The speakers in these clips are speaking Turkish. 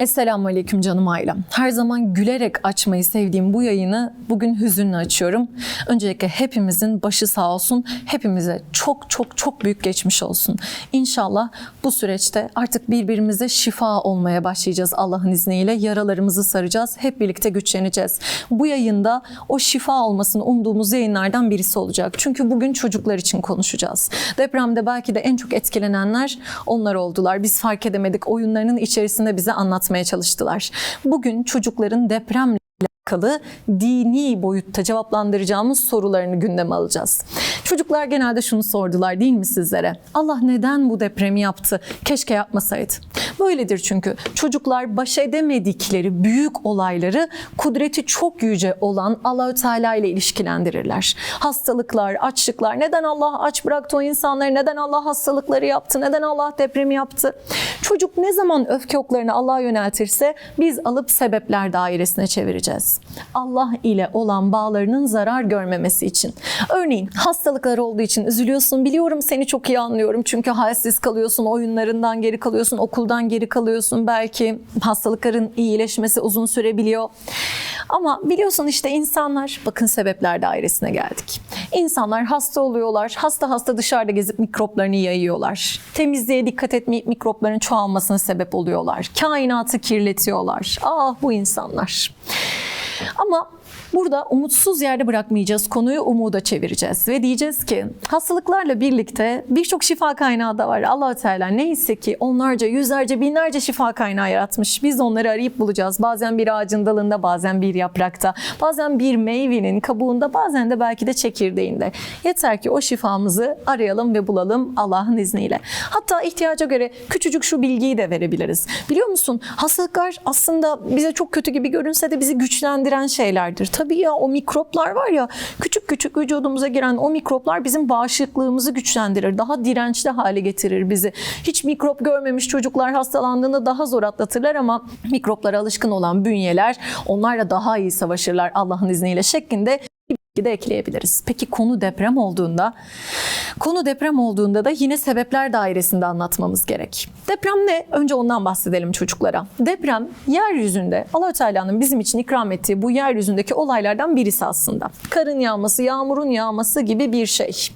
Esselamu Aleyküm canım ailem. Her zaman gülerek açmayı sevdiğim bu yayını bugün hüzünle açıyorum. Öncelikle hepimizin başı sağ olsun. Hepimize çok çok çok büyük geçmiş olsun. İnşallah bu süreçte artık birbirimize şifa olmaya başlayacağız Allah'ın izniyle. Yaralarımızı saracağız. Hep birlikte güçleneceğiz. Bu yayında o şifa olmasını umduğumuz yayınlardan birisi olacak. Çünkü bugün çocuklar için konuşacağız. Depremde belki de en çok etkilenenler onlar oldular. Biz fark edemedik. Oyunlarının içerisinde bize anlatmaya çalıştılar. Bugün çocukların depremle alakalı dini boyutta cevaplandıracağımız sorularını gündeme alacağız. Çocuklar genelde şunu sordular değil mi sizlere? Allah neden bu depremi yaptı? Keşke yapmasaydı. Böyledir çünkü. Çocuklar baş edemedikleri büyük olayları kudreti çok yüce olan Allahü Teala ile ilişkilendirirler. Hastalıklar, açlıklar, neden Allah aç bıraktı o insanları, neden Allah hastalıkları yaptı, neden Allah depremi yaptı? Çocuk ne zaman öfke oklarını Allah'a yöneltirse biz alıp sebepler dairesine çevireceğiz. Allah ile olan bağlarının zarar görmemesi için. Örneğin hastalıklar olduğu için üzülüyorsun. Biliyorum seni çok iyi anlıyorum. Çünkü halsiz kalıyorsun, oyunlarından geri kalıyorsun, okuldan geri kalıyorsun. Belki hastalıkların iyileşmesi uzun sürebiliyor. Ama biliyorsun işte insanlar, bakın sebepler dairesine geldik. İnsanlar hasta oluyorlar. Hasta hasta dışarıda gezip mikroplarını yayıyorlar. Temizliğe dikkat etmeyip mikropların çoğalmasına sebep oluyorlar. Kainatı kirletiyorlar. Ah bu insanlar. Ama burada umutsuz yerde bırakmayacağız. Konuyu umuda çevireceğiz ve diyeceğiz ki hastalıklarla birlikte birçok şifa kaynağı da var. allah Teala neyse ki onlarca, yüzlerce, binlerce şifa kaynağı yaratmış. Biz onları arayıp bulacağız. Bazen bir ağacın dalında, bazen bir yaprakta, bazen bir meyvenin kabuğunda, bazen de belki de çekirdeğinde. Yeter ki o şifamızı arayalım ve bulalım Allah'ın izniyle. Hatta ihtiyaca göre küçücük şu bilgiyi de verebiliriz. Biliyor musun? Hastalıklar aslında bize çok kötü gibi görünse de bizi güçlendiren şeylerdir. Tabii ya o mikroplar var ya küçük küçük vücudumuza giren o mikroplar bizim bağışıklığımızı güçlendirir. Daha dirençli hale getirir bizi. Hiç mikrop görmemiş çocuklar hastalandığında daha zor atlatırlar ama mikroplara alışkın olan bünyeler onlarla daha iyi savaşırlar Allah'ın izniyle şeklinde bilgi de ekleyebiliriz. Peki konu deprem olduğunda, konu deprem olduğunda da yine sebepler dairesinde anlatmamız gerek. Deprem ne? Önce ondan bahsedelim çocuklara. Deprem yeryüzünde Allahü Teala'nın bizim için ikram ettiği bu yeryüzündeki olaylardan birisi aslında. Karın yağması, yağmurun yağması gibi bir şey.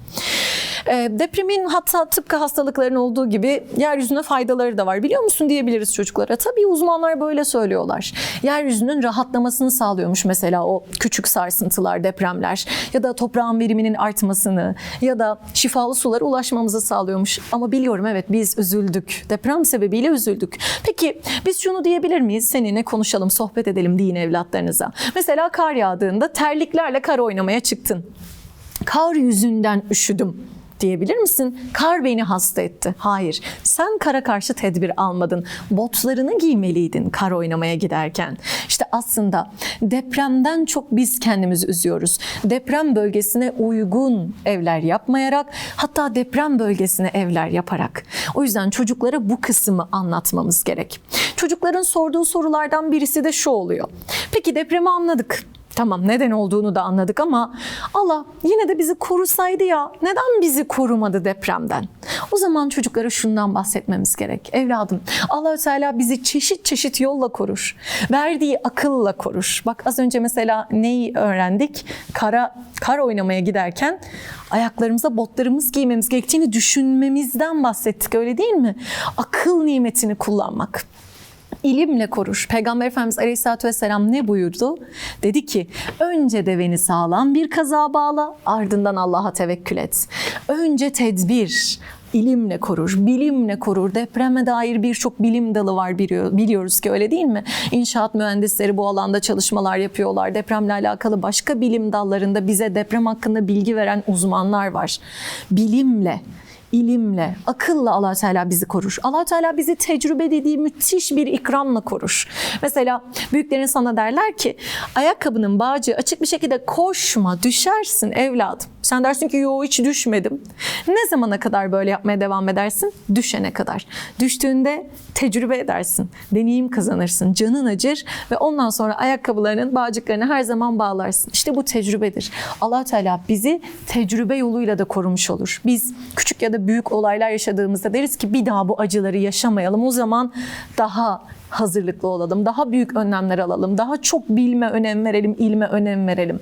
E, depremin hatta tıpkı hastalıkların olduğu gibi yeryüzüne faydaları da var. Biliyor musun diyebiliriz çocuklara. Tabii uzmanlar böyle söylüyorlar. Yeryüzünün rahatlamasını sağlıyormuş mesela o küçük sarsıntılar, depremler ya da toprağın veriminin artmasını ya da şifalı sulara ulaşmamızı sağlıyormuş. Ama biliyorum evet biz üzüldük. Deprem sebebiyle üzüldük. Peki biz şunu diyebilir miyiz? Seninle konuşalım, sohbet edelim din evlatlarınıza. Mesela kar yağdığında terliklerle kar oynamaya çıktın. Kar yüzünden üşüdüm diyebilir misin? Kar beni hasta etti. Hayır. Sen kara karşı tedbir almadın. Botlarını giymeliydin kar oynamaya giderken. İşte aslında depremden çok biz kendimizi üzüyoruz. Deprem bölgesine uygun evler yapmayarak hatta deprem bölgesine evler yaparak. O yüzden çocuklara bu kısmı anlatmamız gerek. Çocukların sorduğu sorulardan birisi de şu oluyor. Peki depremi anladık. Tamam neden olduğunu da anladık ama Allah yine de bizi korusaydı ya neden bizi korumadı depremden? O zaman çocuklara şundan bahsetmemiz gerek. Evladım Allahü Teala bizi çeşit çeşit yolla korur. Verdiği akılla korur. Bak az önce mesela neyi öğrendik? Kara kar oynamaya giderken ayaklarımıza botlarımız giymemiz gerektiğini düşünmemizden bahsettik öyle değil mi? Akıl nimetini kullanmak ilimle korur. Peygamber Efendimiz Aleyhisselatü Vesselam ne buyurdu? Dedi ki önce deveni sağlam bir kaza bağla ardından Allah'a tevekkül et. Önce tedbir, ilimle korur, bilimle korur. Depreme dair birçok bilim dalı var biliyor- biliyoruz ki öyle değil mi? İnşaat mühendisleri bu alanda çalışmalar yapıyorlar. Depremle alakalı başka bilim dallarında bize deprem hakkında bilgi veren uzmanlar var. Bilimle ilimle, akılla allah Teala bizi korur. allah Teala bizi tecrübe dediği müthiş bir ikramla korur. Mesela büyüklerin sana derler ki ayakkabının bağcığı açık bir şekilde koşma, düşersin evladım. Sen dersin ki yo hiç düşmedim. Ne zamana kadar böyle yapmaya devam edersin? Düşene kadar. Düştüğünde tecrübe edersin. Deneyim kazanırsın. Canın acır ve ondan sonra ayakkabılarının bağcıklarını her zaman bağlarsın. İşte bu tecrübedir. allah Teala bizi tecrübe yoluyla da korumuş olur. Biz küçük ya da büyük olaylar yaşadığımızda deriz ki bir daha bu acıları yaşamayalım. O zaman daha hazırlıklı olalım, daha büyük önlemler alalım, daha çok bilme önem verelim, ilme önem verelim.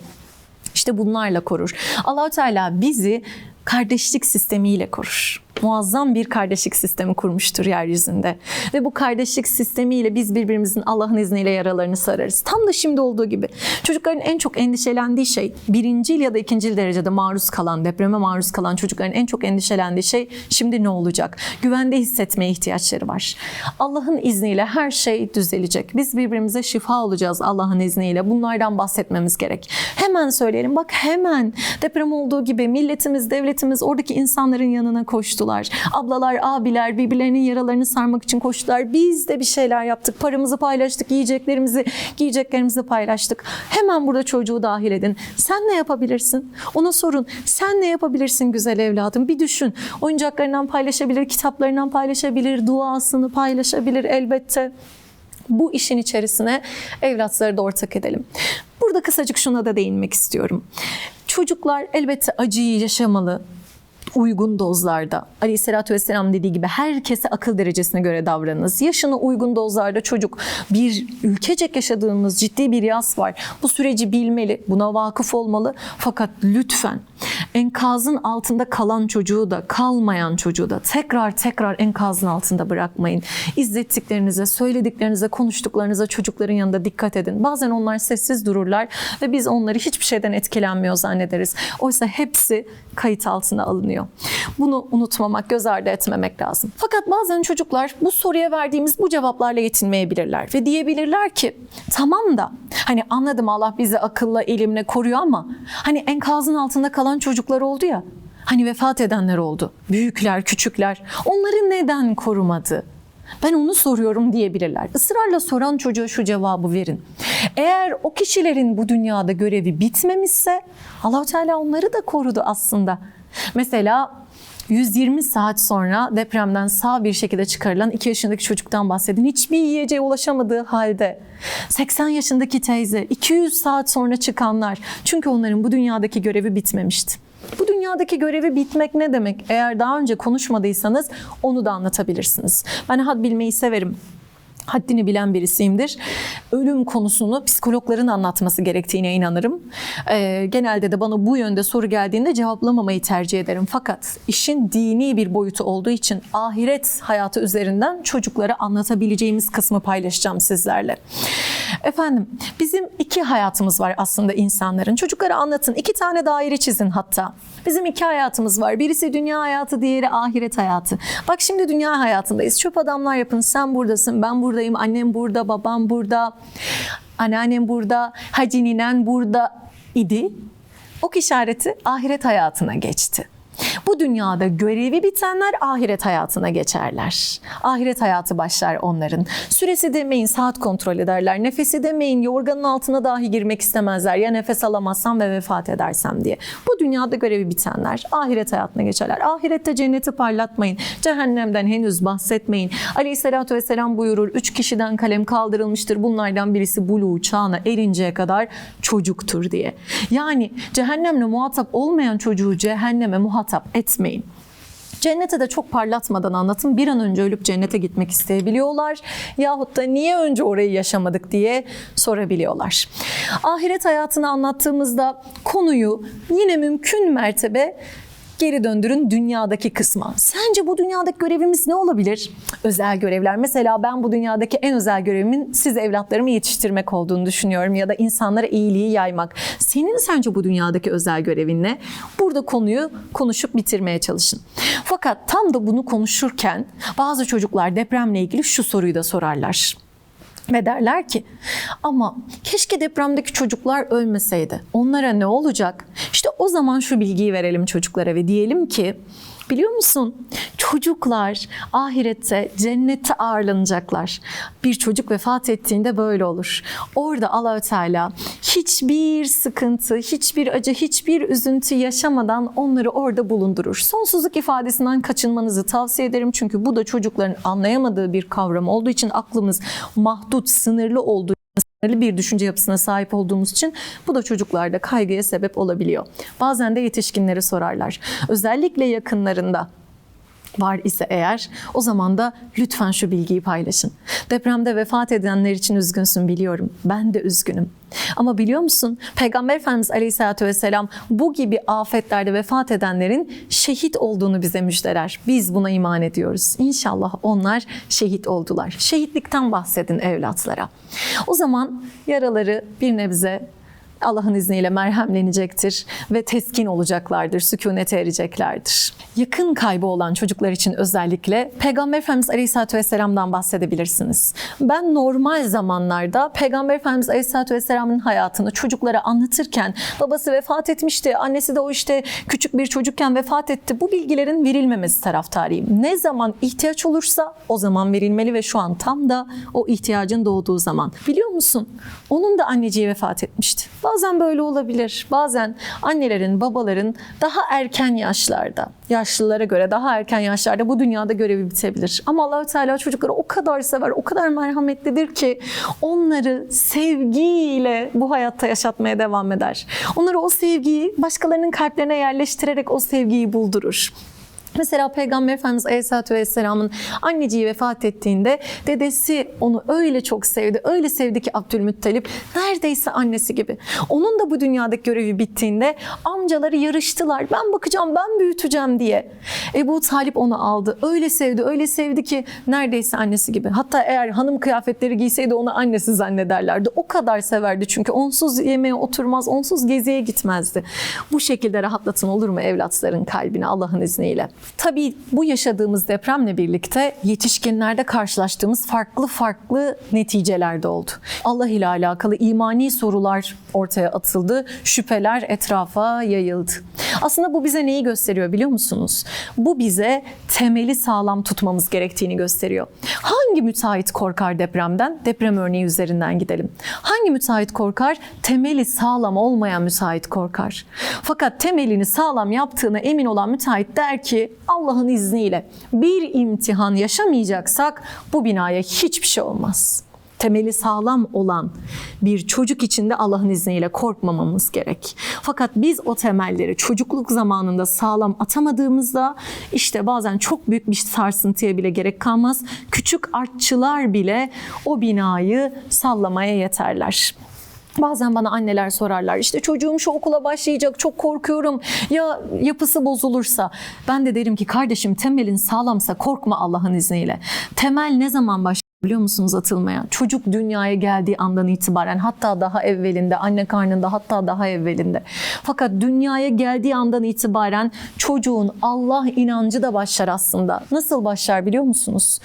İşte bunlarla korur. Allahu Teala bizi kardeşlik sistemiyle korur. Muazzam bir kardeşlik sistemi kurmuştur yeryüzünde. Ve bu kardeşlik sistemiyle biz birbirimizin Allah'ın izniyle yaralarını sararız. Tam da şimdi olduğu gibi. Çocukların en çok endişelendiği şey birinci ya da ikinci derecede maruz kalan, depreme maruz kalan çocukların en çok endişelendiği şey şimdi ne olacak? Güvende hissetmeye ihtiyaçları var. Allah'ın izniyle her şey düzelecek. Biz birbirimize şifa olacağız Allah'ın izniyle. Bunlardan bahsetmemiz gerek. Hemen söyleyelim. Bak hemen deprem olduğu gibi milletimiz, devletimiz oradaki insanların yanına koştular. Ablalar, abiler birbirlerinin yaralarını sarmak için koştular. Biz de bir şeyler yaptık. Paramızı paylaştık, yiyeceklerimizi, giyeceklerimizi paylaştık. Hemen burada çocuğu dahil edin. Sen ne yapabilirsin? Ona sorun. Sen ne yapabilirsin güzel evladım? Bir düşün. Oyuncaklarından paylaşabilir, kitaplarından paylaşabilir, duasını paylaşabilir elbette. Bu işin içerisine evlatları da ortak edelim. Burada kısacık şuna da değinmek istiyorum. Çocuklar elbette acıyı yaşamalı, uygun dozlarda. Aleyhissalatü vesselam dediği gibi herkese akıl derecesine göre davranınız. Yaşına uygun dozlarda çocuk bir ülkecek yaşadığımız ciddi bir yas var. Bu süreci bilmeli, buna vakıf olmalı. Fakat lütfen enkazın altında kalan çocuğu da kalmayan çocuğu da tekrar tekrar enkazın altında bırakmayın. İzlettiklerinize, söylediklerinize, konuştuklarınıza çocukların yanında dikkat edin. Bazen onlar sessiz dururlar ve biz onları hiçbir şeyden etkilenmiyor zannederiz. Oysa hepsi kayıt altına alınıyor. Bunu unutmamak, göz ardı etmemek lazım. Fakat bazen çocuklar bu soruya verdiğimiz bu cevaplarla yetinmeyebilirler ve diyebilirler ki tamam da hani anladım Allah bizi akılla, ilimle koruyor ama hani enkazın altında kalan çocuklar oldu ya. Hani vefat edenler oldu. Büyükler, küçükler. Onları neden korumadı? Ben onu soruyorum diyebilirler. Israrla soran çocuğa şu cevabı verin. Eğer o kişilerin bu dünyada görevi bitmemişse Allahu Teala onları da korudu aslında. Mesela 120 saat sonra depremden sağ bir şekilde çıkarılan 2 yaşındaki çocuktan bahsedin. Hiçbir yiyeceğe ulaşamadığı halde 80 yaşındaki teyze 200 saat sonra çıkanlar. Çünkü onların bu dünyadaki görevi bitmemişti. Bu dünyadaki görevi bitmek ne demek? Eğer daha önce konuşmadıysanız onu da anlatabilirsiniz. Ben had bilmeyi severim haddini bilen birisiyimdir. Ölüm konusunu psikologların anlatması gerektiğine inanırım. Ee, genelde de bana bu yönde soru geldiğinde cevaplamamayı tercih ederim. Fakat işin dini bir boyutu olduğu için ahiret hayatı üzerinden çocuklara anlatabileceğimiz kısmı paylaşacağım sizlerle. Efendim bizim iki hayatımız var aslında insanların. Çocuklara anlatın. iki tane daire çizin hatta. Bizim iki hayatımız var. Birisi dünya hayatı, diğeri ahiret hayatı. Bak şimdi dünya hayatındayız. Çöp adamlar yapın. Sen buradasın, ben buradayım. Annem burada, babam burada. Anneannem burada, hacı ninen burada idi. Ok işareti ahiret hayatına geçti. Bu dünyada görevi bitenler ahiret hayatına geçerler. Ahiret hayatı başlar onların. Süresi demeyin saat kontrol ederler. Nefesi demeyin yorganın altına dahi girmek istemezler. Ya nefes alamazsam ve vefat edersem diye. Bu dünyada görevi bitenler ahiret hayatına geçerler. Ahirette cenneti parlatmayın. Cehennemden henüz bahsetmeyin. Aleyhissalatü vesselam buyurur. Üç kişiden kalem kaldırılmıştır. Bunlardan birisi buluğ çağına erinceye kadar çocuktur diye. Yani cehennemle muhatap olmayan çocuğu cehenneme muhatap etmeyin. Cennete de çok parlatmadan anlatın. Bir an önce ölüp cennete gitmek isteyebiliyorlar. Yahut da niye önce orayı yaşamadık diye sorabiliyorlar. Ahiret hayatını anlattığımızda konuyu yine mümkün mertebe geri döndürün dünyadaki kısma. Sence bu dünyadaki görevimiz ne olabilir? Özel görevler. Mesela ben bu dünyadaki en özel görevimin siz evlatlarımı yetiştirmek olduğunu düşünüyorum ya da insanlara iyiliği yaymak. Senin sence bu dünyadaki özel görevin ne? Burada konuyu konuşup bitirmeye çalışın. Fakat tam da bunu konuşurken bazı çocuklar depremle ilgili şu soruyu da sorarlar. Ve derler ki ama keşke depremdeki çocuklar ölmeseydi. Onlara ne olacak? İşte o zaman şu bilgiyi verelim çocuklara ve diyelim ki biliyor musun? Çocuklar ahirette cennette ağırlanacaklar. Bir çocuk vefat ettiğinde böyle olur. Orada Allahü Teala hiçbir sıkıntı, hiçbir acı, hiçbir üzüntü yaşamadan onları orada bulundurur. Sonsuzluk ifadesinden kaçınmanızı tavsiye ederim. Çünkü bu da çocukların anlayamadığı bir kavram olduğu için aklımız mahdut, sınırlı olduğu bir düşünce yapısına sahip olduğumuz için bu da çocuklarda kaygıya sebep olabiliyor. Bazen de yetişkinleri sorarlar. Özellikle yakınlarında var ise eğer o zaman da lütfen şu bilgiyi paylaşın. Depremde vefat edenler için üzgünsün biliyorum. Ben de üzgünüm. Ama biliyor musun Peygamber Efendimiz Aleyhisselatü Vesselam bu gibi afetlerde vefat edenlerin şehit olduğunu bize müjdeler. Biz buna iman ediyoruz. İnşallah onlar şehit oldular. Şehitlikten bahsedin evlatlara. O zaman yaraları bir nebze Allah'ın izniyle merhemlenecektir ve teskin olacaklardır, sükunete ereceklerdir. Yakın kaybı olan çocuklar için özellikle Peygamber Efendimiz Aleyhisselatü Vesselam'dan bahsedebilirsiniz. Ben normal zamanlarda Peygamber Efendimiz Aleyhisselatü Vesselam'ın hayatını çocuklara anlatırken babası vefat etmişti, annesi de o işte küçük bir çocukken vefat etti. Bu bilgilerin verilmemesi taraftarıyım. Ne zaman ihtiyaç olursa o zaman verilmeli ve şu an tam da o ihtiyacın doğduğu zaman. Biliyor musun? Onun da anneciği vefat etmişti. Bazen böyle olabilir. Bazen annelerin, babaların daha erken yaşlarda, yaşlılara göre daha erken yaşlarda bu dünyada görevi bitebilir. Ama Allahü Teala çocukları o kadar sever, o kadar merhametlidir ki onları sevgiyle bu hayatta yaşatmaya devam eder. Onları o sevgiyi başkalarının kalplerine yerleştirerek o sevgiyi buldurur. Mesela Peygamber Efendimiz Aleyhisselatü Vesselam'ın anneciği vefat ettiğinde dedesi onu öyle çok sevdi, öyle sevdi ki Abdülmuttalip neredeyse annesi gibi. Onun da bu dünyadaki görevi bittiğinde amcaları yarıştılar. Ben bakacağım, ben büyüteceğim diye. Ebu Talip onu aldı. Öyle sevdi, öyle sevdi ki neredeyse annesi gibi. Hatta eğer hanım kıyafetleri giyseydi onu annesi zannederlerdi. O kadar severdi çünkü onsuz yemeğe oturmaz, onsuz geziye gitmezdi. Bu şekilde rahatlatın olur mu evlatların kalbini Allah'ın izniyle? Tabii bu yaşadığımız depremle birlikte yetişkinlerde karşılaştığımız farklı farklı neticeler de oldu. Allah ile alakalı imani sorular ortaya atıldı, şüpheler etrafa yayıldı. Aslında bu bize neyi gösteriyor biliyor musunuz? Bu bize temeli sağlam tutmamız gerektiğini gösteriyor. Hangi müteahhit korkar depremden? Deprem örneği üzerinden gidelim. Hangi müteahhit korkar? Temeli sağlam olmayan müteahhit korkar. Fakat temelini sağlam yaptığına emin olan müteahhit der ki Allah'ın izniyle bir imtihan yaşamayacaksak bu binaya hiçbir şey olmaz. Temeli sağlam olan bir çocuk için de Allah'ın izniyle korkmamamız gerek. Fakat biz o temelleri çocukluk zamanında sağlam atamadığımızda işte bazen çok büyük bir sarsıntıya bile gerek kalmaz. Küçük artçılar bile o binayı sallamaya yeterler. Bazen bana anneler sorarlar işte çocuğum şu okula başlayacak çok korkuyorum ya yapısı bozulursa. Ben de derim ki kardeşim temelin sağlamsa korkma Allah'ın izniyle. Temel ne zaman başlar? Biliyor musunuz atılmaya? Çocuk dünyaya geldiği andan itibaren hatta daha evvelinde, anne karnında hatta daha evvelinde. Fakat dünyaya geldiği andan itibaren çocuğun Allah inancı da başlar aslında. Nasıl başlar biliyor musunuz?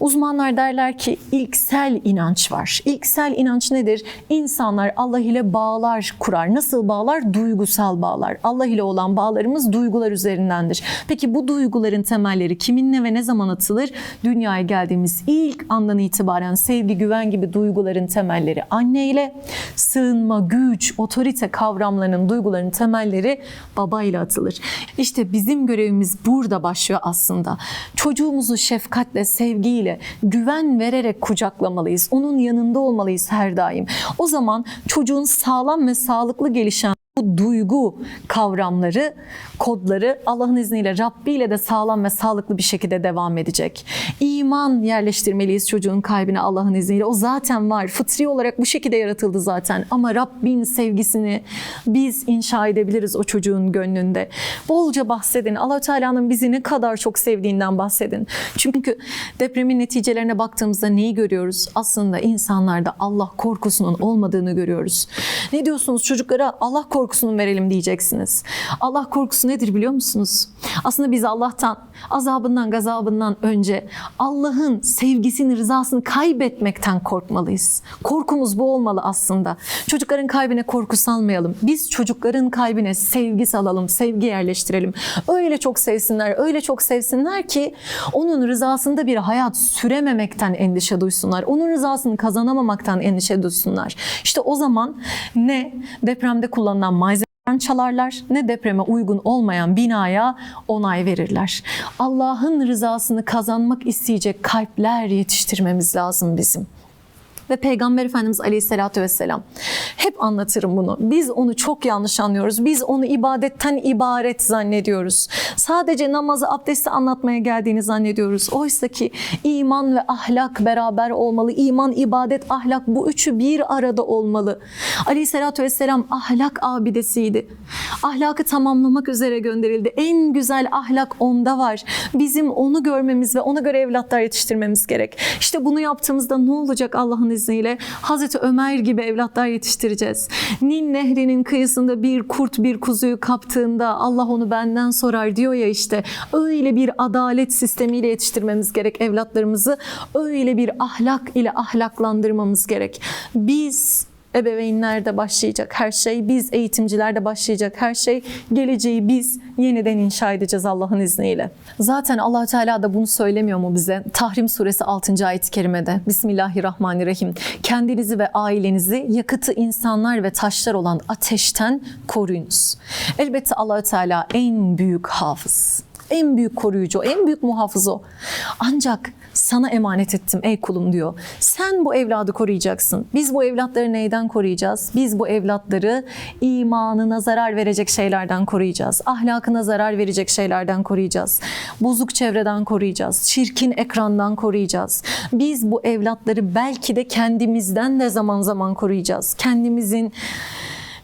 Uzmanlar derler ki ilksel inanç var. İlksel inanç nedir? İnsanlar Allah ile bağlar kurar. Nasıl bağlar? Duygusal bağlar. Allah ile olan bağlarımız duygular üzerindendir. Peki bu duyguların temelleri kiminle ve ne zaman atılır? Dünyaya geldiğimiz ilk andan itibaren sevgi, güven gibi duyguların temelleri anneyle, sığınma, güç, otorite kavramlarının, duyguların temelleri babayla atılır. İşte bizim görevimiz burada başlıyor aslında. Çocuğumuzu şefkatle, sevgiyle, güven vererek kucaklamalıyız. Onun yanında olmalıyız her daim. O zaman çocuğun sağlam ve sağlıklı gelişen bu duygu kavramları, kodları Allah'ın izniyle Rabbi ile de sağlam ve sağlıklı bir şekilde devam edecek. İman yerleştirmeliyiz çocuğun kalbine Allah'ın izniyle. O zaten var. Fıtri olarak bu şekilde yaratıldı zaten. Ama Rabbin sevgisini biz inşa edebiliriz o çocuğun gönlünde. Bolca bahsedin. allah Teala'nın bizi ne kadar çok sevdiğinden bahsedin. Çünkü depremin neticelerine baktığımızda neyi görüyoruz? Aslında insanlarda Allah korkusunun olmadığını görüyoruz. Ne diyorsunuz çocuklara? Allah korkusu korkusunu verelim diyeceksiniz. Allah korkusu nedir biliyor musunuz? Aslında biz Allah'tan, azabından, gazabından önce Allah'ın sevgisini, rızasını kaybetmekten korkmalıyız. Korkumuz bu olmalı aslında. Çocukların kalbine korku salmayalım. Biz çocukların kalbine sevgi salalım, sevgi yerleştirelim. Öyle çok sevsinler, öyle çok sevsinler ki onun rızasında bir hayat sürememekten endişe duysunlar. Onun rızasını kazanamamaktan endişe duysunlar. İşte o zaman ne depremde kullanılan malzemeden çalarlar ne depreme uygun olmayan binaya onay verirler. Allah'ın rızasını kazanmak isteyecek kalpler yetiştirmemiz lazım bizim. Ve Peygamber Efendimiz Aleyhisselatü Vesselam. Hep anlatırım bunu. Biz onu çok yanlış anlıyoruz. Biz onu ibadetten ibaret zannediyoruz. Sadece namazı, abdesti anlatmaya geldiğini zannediyoruz. Oysa ki iman ve ahlak beraber olmalı. İman, ibadet, ahlak bu üçü bir arada olmalı. Aleyhisselatü Vesselam ahlak abidesiydi. Ahlakı tamamlamak üzere gönderildi. En güzel ahlak onda var. Bizim onu görmemiz ve ona göre evlatlar yetiştirmemiz gerek. İşte bunu yaptığımızda ne olacak Allah'ın izniyle? Hazreti Ömer gibi evlatlar yetiştireceğiz. Nil nehrinin kıyısında bir kurt bir kuzuyu kaptığında Allah onu benden sorar diyor ya işte. Öyle bir adalet sistemiyle yetiştirmemiz gerek evlatlarımızı. Öyle bir ahlak ile ahlaklandırmamız gerek. Biz ebeveynlerde başlayacak her şey, biz eğitimcilerde başlayacak her şey, geleceği biz yeniden inşa edeceğiz Allah'ın izniyle. Zaten allah Teala da bunu söylemiyor mu bize? Tahrim suresi 6. ayet-i kerimede. Bismillahirrahmanirrahim. Kendinizi ve ailenizi yakıtı insanlar ve taşlar olan ateşten koruyunuz. Elbette allah Teala en büyük hafız. En büyük koruyucu, en büyük muhafız o. Ancak sana emanet ettim ey kulum diyor. Sen bu evladı koruyacaksın. Biz bu evlatları neyden koruyacağız? Biz bu evlatları imanına zarar verecek şeylerden koruyacağız. Ahlakına zarar verecek şeylerden koruyacağız. Bozuk çevreden koruyacağız. Çirkin ekrandan koruyacağız. Biz bu evlatları belki de kendimizden de zaman zaman koruyacağız. Kendimizin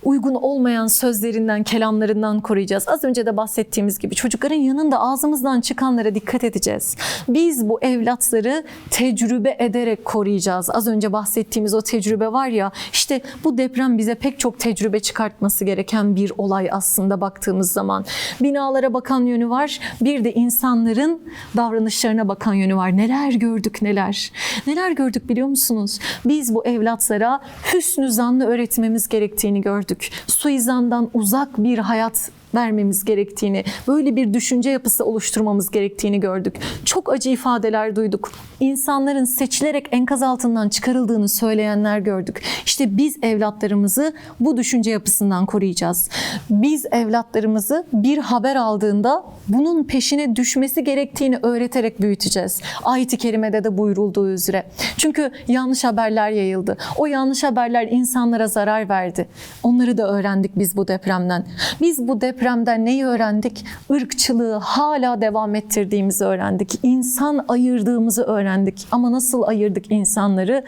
uygun olmayan sözlerinden, kelamlarından koruyacağız. Az önce de bahsettiğimiz gibi çocukların yanında ağzımızdan çıkanlara dikkat edeceğiz. Biz bu evlatları tecrübe ederek koruyacağız. Az önce bahsettiğimiz o tecrübe var ya, işte bu deprem bize pek çok tecrübe çıkartması gereken bir olay aslında baktığımız zaman. Binalara bakan yönü var, bir de insanların davranışlarına bakan yönü var. Neler gördük neler. Neler gördük biliyor musunuz? Biz bu evlatlara hüsnü zannı öğretmemiz gerektiğini gördük. Suizandan uzak bir hayat vermemiz gerektiğini, böyle bir düşünce yapısı oluşturmamız gerektiğini gördük. Çok acı ifadeler duyduk. İnsanların seçilerek enkaz altından çıkarıldığını söyleyenler gördük. İşte biz evlatlarımızı bu düşünce yapısından koruyacağız. Biz evlatlarımızı bir haber aldığında bunun peşine düşmesi gerektiğini öğreterek büyüteceğiz. Ayet-i kerimede de buyurulduğu üzere. Çünkü yanlış haberler yayıldı. O yanlış haberler insanlara zarar verdi. Onları da öğrendik biz bu depremden. Biz bu depremden neyi öğrendik? Irkçılığı hala devam ettirdiğimizi öğrendik. İnsan ayırdığımızı öğrendik. Ama nasıl ayırdık insanları?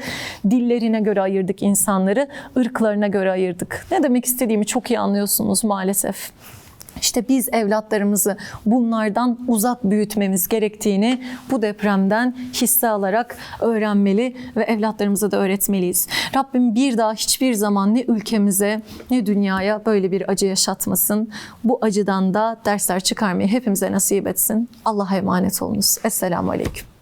Dillerine göre ayırdık insanları, ırklarına göre ayırdık. Ne demek istediğimi çok iyi anlıyorsunuz maalesef. İşte biz evlatlarımızı bunlardan uzak büyütmemiz gerektiğini bu depremden hisse alarak öğrenmeli ve evlatlarımıza da öğretmeliyiz. Rabbim bir daha hiçbir zaman ne ülkemize ne dünyaya böyle bir acı yaşatmasın. Bu acıdan da dersler çıkarmayı hepimize nasip etsin. Allah'a emanet olunuz. Esselamu Aleyküm.